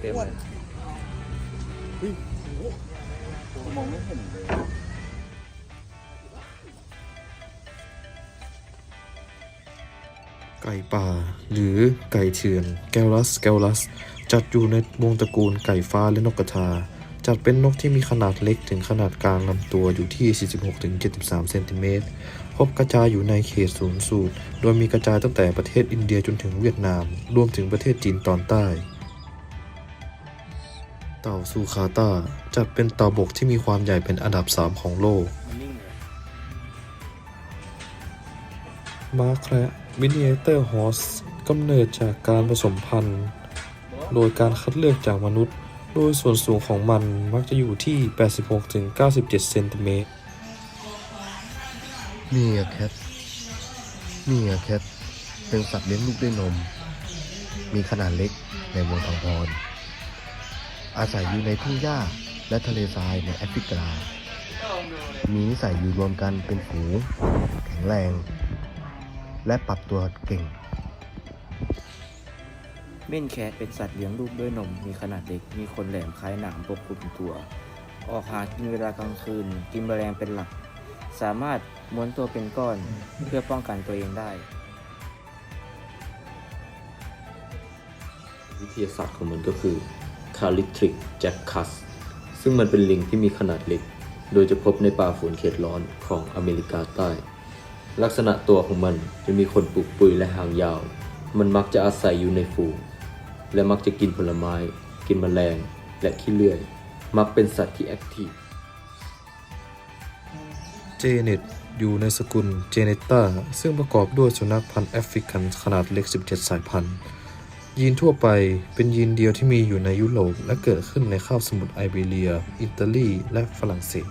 เต็มเลยมองไม่เห็นเลยไก่ป่า หรือไก่เถื่อนแกลัสแกลัส จัดอยู่ในวงตระกูลไก่ฟ้าและนกกระทา จัดเป็นนกที่มีขนาดเล็กถึงขนาดกลางลำตัวอยู่ที่ 46-73 เซนติเมตร พบกระจายอยู่ในเขตศูนย์สูตร โดยมีกระจายตั้งแต่ประเทศอินเดียจนถึงเวียดนาม รวมถึงประเทศจีนตอนใต้ เต่าซูคาตาจัดเป็นเต่าบกที่มีความใหญ่เป็นอันดับ 3 ของโลกมันนิ่งเลยมาร์คและมินิเอเตอร์ฮอสกำเนิดจากการผสมพันธุ์ โดยการคัดเลือกจากมนุษย์ โดยส่วนสูงของมันมักจะอยู่ที่ 86-97 เซนติเมตรมีอะแคทมีอะแคท เป็นสัตว์เลี้ยงลูกด้วยนม มีขนาดเล็กในวงทองพร อาศัยอยู่ในทุ่งหญ้าและทะเลทรายในแอฟริกา มีนิสัยอยู่รวมกันเป็นฝูงแข็งแรง และปรับตัวเก่ง เม่นแคะเป็นสัตว์เลี้ยงลูกด้วยนม มีขนาดเล็ก มีขนแหลมคล้ายหนามปกคลุมตัว ออกหากินเวลากลางคืน กินแมลงเป็นหลัก สามารถม้วนตัวเป็นก้อนเพื่อป้องกันตัวเองได้ วิทยาศาสตร์ของมันก็คือ Callitric jackus ซึ่งมันเป็นลิงที่มีขนาดเล็ก โดยจะพบในป่าฝนเขตร้อนของอเมริกาใต้ ลักษณะตัวของมันจะมีขนปุกปุยและหางยาว มันมักจะอาศัยอยู่ในฝูง และมักจะกินผลไม้ กินแมลง และขี้เลื่อย มักเป็นสัตว์ที่แอคทีฟ เจเน็ตอยู่ในสกุลเจเนต a ซึ่งประกอบด้วยสุนัขพันธุ์แอฟริกันขนาดเล็ก 17 สายพันธุ์ ยีนทั่วไปเป็นยีนเดียวที่มีอยู่ในยุโรปและเกิดขึ้นในคาบสมุทรไอเบเรีย อิตาลี และฝรั่งเศส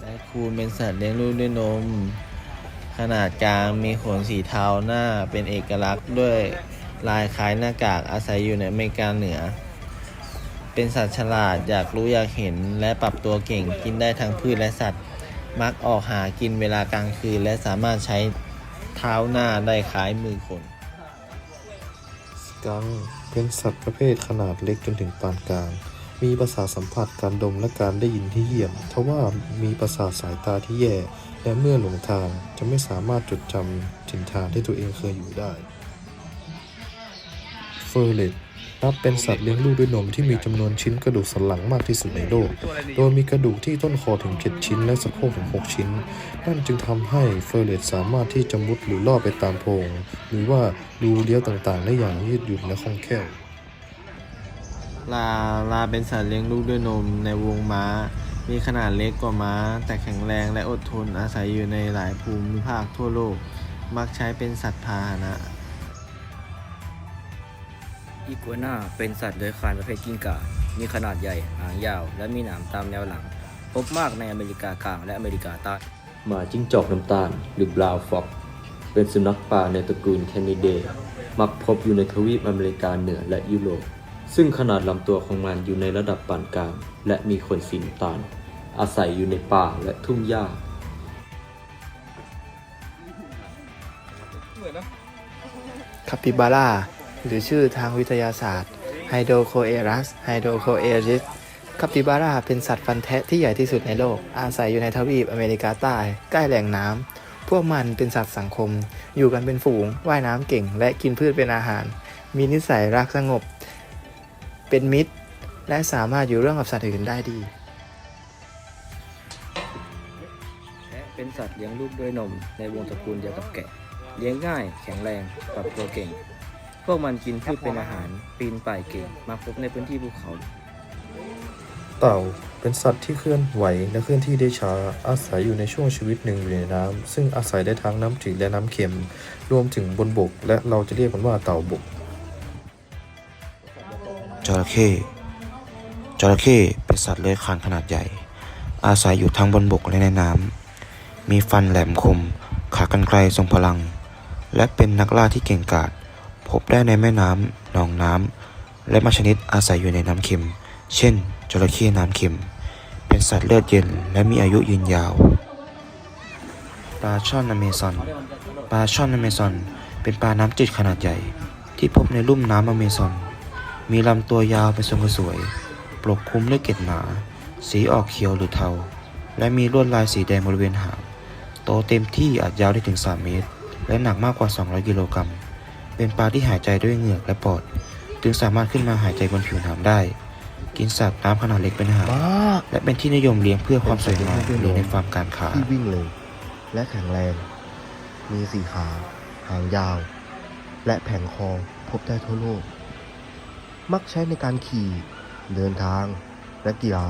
ไดคูนเป็นสัตว์เลี้ยงลูกด้วยนม ขนาดกลางมีขนสีเทาหน้าเป็นเอกลักษณ์ด้วยลายคล้ายหน้ากากอาศัยอยู่ในอเมริกาเหนือ เป็นสัตว์ฉลาดอยากรู้อยากเห็นและปรับตัวเก่งกินได้ทั้งพืชและสัตว์ มักออกหากินเวลากลางคืนและสามารถใช้ เท้าหน้าได้คล้ายมือคนสกังเป็นสัตว์ประเภทขนาดเล็กจนถึงปานกลาง มีประสาทสัมผัสการดมและการได้ยินที่เยี่ยมทว่ามีประสาทสายตาที่แย่ และเมื่อหลงทางจะไม่สามารถจดจำถิ่นฐานที่ตัวเองเคยอยู่ได้ เฟอร์เลต นับเป็นสัตว์เลี้ยงลูกด้วยนมที่มีจำนวนชิ้นกระดูกสันหลังมากที่สุดในโลก โดยมีกระดูกที่ต้นคอถึง 7 ชิ้น และสะโพกถึง 6 ชิ้น นั่นจึงทำให้เฟอร์เรตสามารถที่จะมุดหรือล่อไปตามโพรงหรือว่ารูเลี้ยวต่างๆ ได้อย่างยืดหยุ่นและคล่องแคล่ว ลาลาเป็นสัตว์เลี้ยงลูกด้วยนมในวงม้า มีขนาดเล็กกว่าม้า แต่แข็งแรงและอดทนอาศัยอยู่ในหลายภูมิภาคทั่วโลก มักใช้เป็นสัตว์พาหนะ อีกัวน่าเป็นสัตว์เลื้อยคลานประเภทกิ้งก่า มีขนาดใหญ่ หางยาว และมีหนามตามแนวหลัง พบมากในอเมริกากลางและอเมริกาใต้ หมาจิ้งจอกน้ำตาล หรือบราวฟ็อก เป็นสุนัขป่าในตระกูลแคนิเดมักพบอยู่ในทวีปอเมริกาเหนือและยุโรป ซึ่งขนาดลำตัวของมันอยู่ในระดับปานกลาง และมีขนสีน้ำตาล อาศัยอยู่ในป่าและทุ่งหญ้าคาปิบาร่า หรือชื่อทางวิทยาศาสตร์ไฮโดโคเอรัสไฮโดโคเอริสคาปิบาร่าเป็นสัตว์ฟันแทะที่ใหญ่ที่สุดในโลก อาศัยอยู่ในทวีปอเมริกาใต้ ใกล้แหล่งน้ำ พวกมันเป็นสัตว์สังคม อยู่กันเป็นฝูง ว่ายน้ำเก่ง และกินพืชเป็นอาหาร มีนิสัยรักสงบ เป็นมิตร และสามารถอยู่ร่วมกับสัตว์อื่นได้ดีแพะเป็นสัตว์เลี้ยงลูกด้วยนมในวงตระกูลเดียวกับแกะ เลี้ยงง่าย แข็งแรง ปรับตัวเก่ง พวกมันกินพืชเป็นอาหาร ปีนป่ายเก่งมาพบในพื้นที่ภูเขา เต่าเป็นสัตว์ที่เคลื่อนไหวและเคลื่อนที่ได้ช้า อาศัยอยู่ในช่วงชีวิตหนึ่งอยู่ในน้ำซึ่งอาศัยได้ทั้งน้ำจืดและน้ำเค็ม รวมถึงบนบก และเราจะเรียกมันว่าเต่าบกจระเข้จระเข้เป็นสัตว์เลื้อยคลานขนาดใหญ่ อาศัยอยู่ทั้งบนบกและในน้ำมีฟันแหลมคม ขากรรไกรทรงพลัง และเป็นนักล่าที่เก่งกาจ พบได้ในแม่น้ำหนองน้ำและบางชนิดอาศัยอยู่ในน้ำเค็ม เช่น จระเข้น้ำเค็ม เป็นสัตว์เลือดเย็นและมีอายุยืนยาว ปลาช่อนอเมซอน ปลาช่อนอเมซอน เป็นปลาน้ำจืดขนาดใหญ่ ที่พบในลุ่มน้ำอเมซอน มีลำตัวยาวเป็นทรงกระสวย ปกคลุมด้วยเกล็ดหนา สีออกเขียวหรือเทา และมีลวดลายสีแดงบริเวณหาง โตเต็มที่อาจยาวได้ถึง 3 เมตร และหนักมากกว่า 200 กิโลกรัม เป็นปลาที่หายใจด้วยเหงือกและปอด จึงสามารถขึ้นมาหายใจบนผิวน้ำได้ กินสัตว์น้ำขนาดเล็กเป็นอาหารมากและเป็นที่นิยมเลี้ยงเพื่อความสวยงามหรือในฟาร์มการค้า ที่วิ่งเร็วและแข็งแรง มีสีขา หางยาว และแผงคอพบได้ทั่วโลก มักใช้ในการขี่ เดินทาง และกีฬา